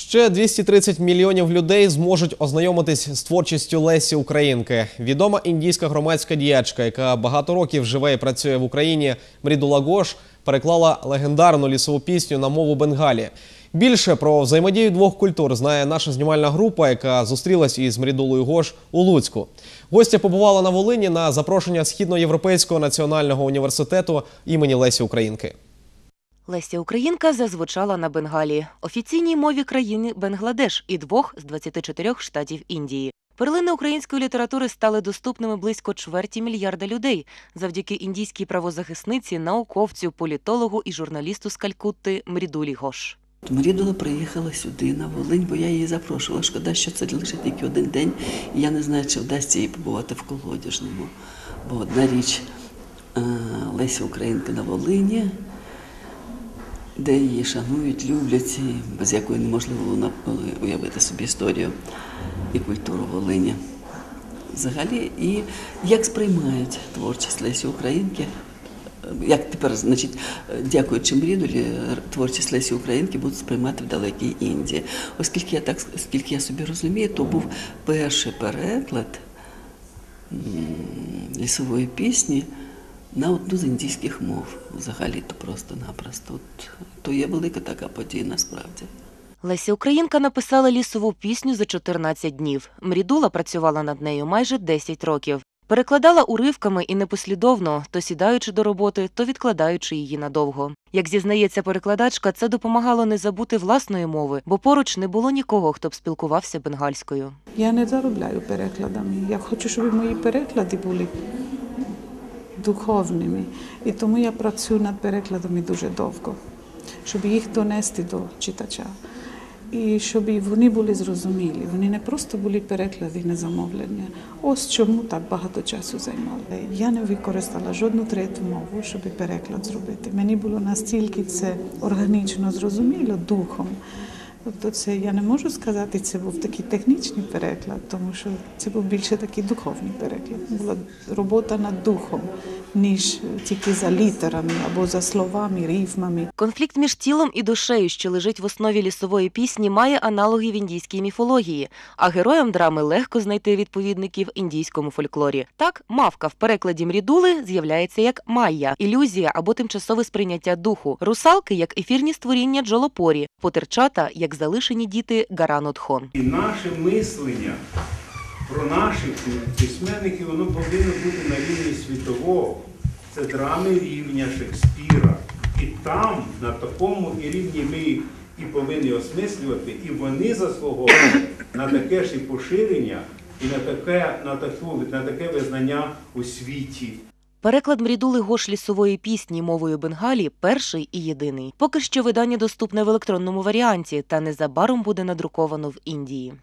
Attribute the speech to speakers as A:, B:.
A: Ще 230 мільйонів людей зможуть ознайомитись з творчістю Лесі Українки. Відома індійська громадська діячка, яка багато років живе і працює в Україні, Мрідула Гош, переклала легендарну лісову пісню на мову Бенгалі. Більше про взаємодію двох культур знає наша знімальна група, яка зустрілась із Мрідулою Гош у Луцьку. Гостя побувала на Волині на запрошення Східноєвропейського національного університету імені Лесі Українки.
B: Леся Українка зазвучала на Бенгалі, офіційній мові країни Бангладеш і двох з 24 штатів Індії. Перлини української літератури стали доступними близько чверті мільярда людей завдяки індійській правозахисниці, науковцю, політологу і журналісту з Калькутти Мрідулі Гош.
C: Марідула приїхала сюди на Волинь, бо я її запрошувала. Шкода, що це лише тільки один день, і я не знаю, чи вдасться їй побувати в колодяжному. Бо одна річ е, Леся Українка на Волині, де її шанують, люблять, і без якої неможливо було уявити собі історію і культуру Волині. Взагалі, і як сприймають творчість Лесі Українки, як тепер, значить, дякуючи Мрідулі, творчість Лесі Українки будуть сприймати в далекій Індії. Оскільки я так, скільки я собі розумію, то був перший переклад лісової пісні на одну з індійських мов. Взагалі то просто-напросто. То є велика така подія насправді.
B: Леся Українка написала лісову пісню за 14 днів. Мрідула працювала над нею майже 10 років. Перекладала уривками і непослідовно, то сідаючи до роботи, то відкладаючи її надовго. Як зізнається перекладачка, це допомагало не забути власної мови, бо поруч не було нікого, хто б спілкувався бенгальською.
D: Я не заробляю перекладами. Я хочу, щоб мої переклади були духовними. І тому я працюю над перекладами дуже довго, щоб їх донести до читача. І щоб вони були зрозумілі. Вони не просто були переклади на замовлення. Ось чому так багато часу займало. Я не використала жодну третю мову, щоб переклад зробити. Мені було настільки це органічно зрозуміло духом. Тобто це я не можу сказати, це був такий технічний переклад, тому що це був більше такий духовний переклад. Була робота над духом, ніж тільки за літерами або за словами, рифмами.
B: Конфлікт між тілом і душею, що лежить в основі лісової пісні, має аналоги в індійській міфології, а героям драми легко знайти відповідників індійському фольклорі. Так, мавка в перекладі мрідули з'являється як майя, ілюзія або тимчасове сприйняття духу, русалки як ефірні створіння джолопорі, потерчата як залишені діти Гаранотхон.
E: І наше мислення про наших письменників воно повинно бути на рівні світового. Це драми рівня Шекспіра. І там, на такому і рівні, ми і повинні осмислювати, і вони заслуговують на таке ж і поширення, і на таке, на таку, на таке визнання у світі.
B: Переклад мрідули Гош лісової пісні мовою Бенгалі перший і єдиний. Поки що видання доступне в електронному варіанті, та незабаром буде надруковано в Індії.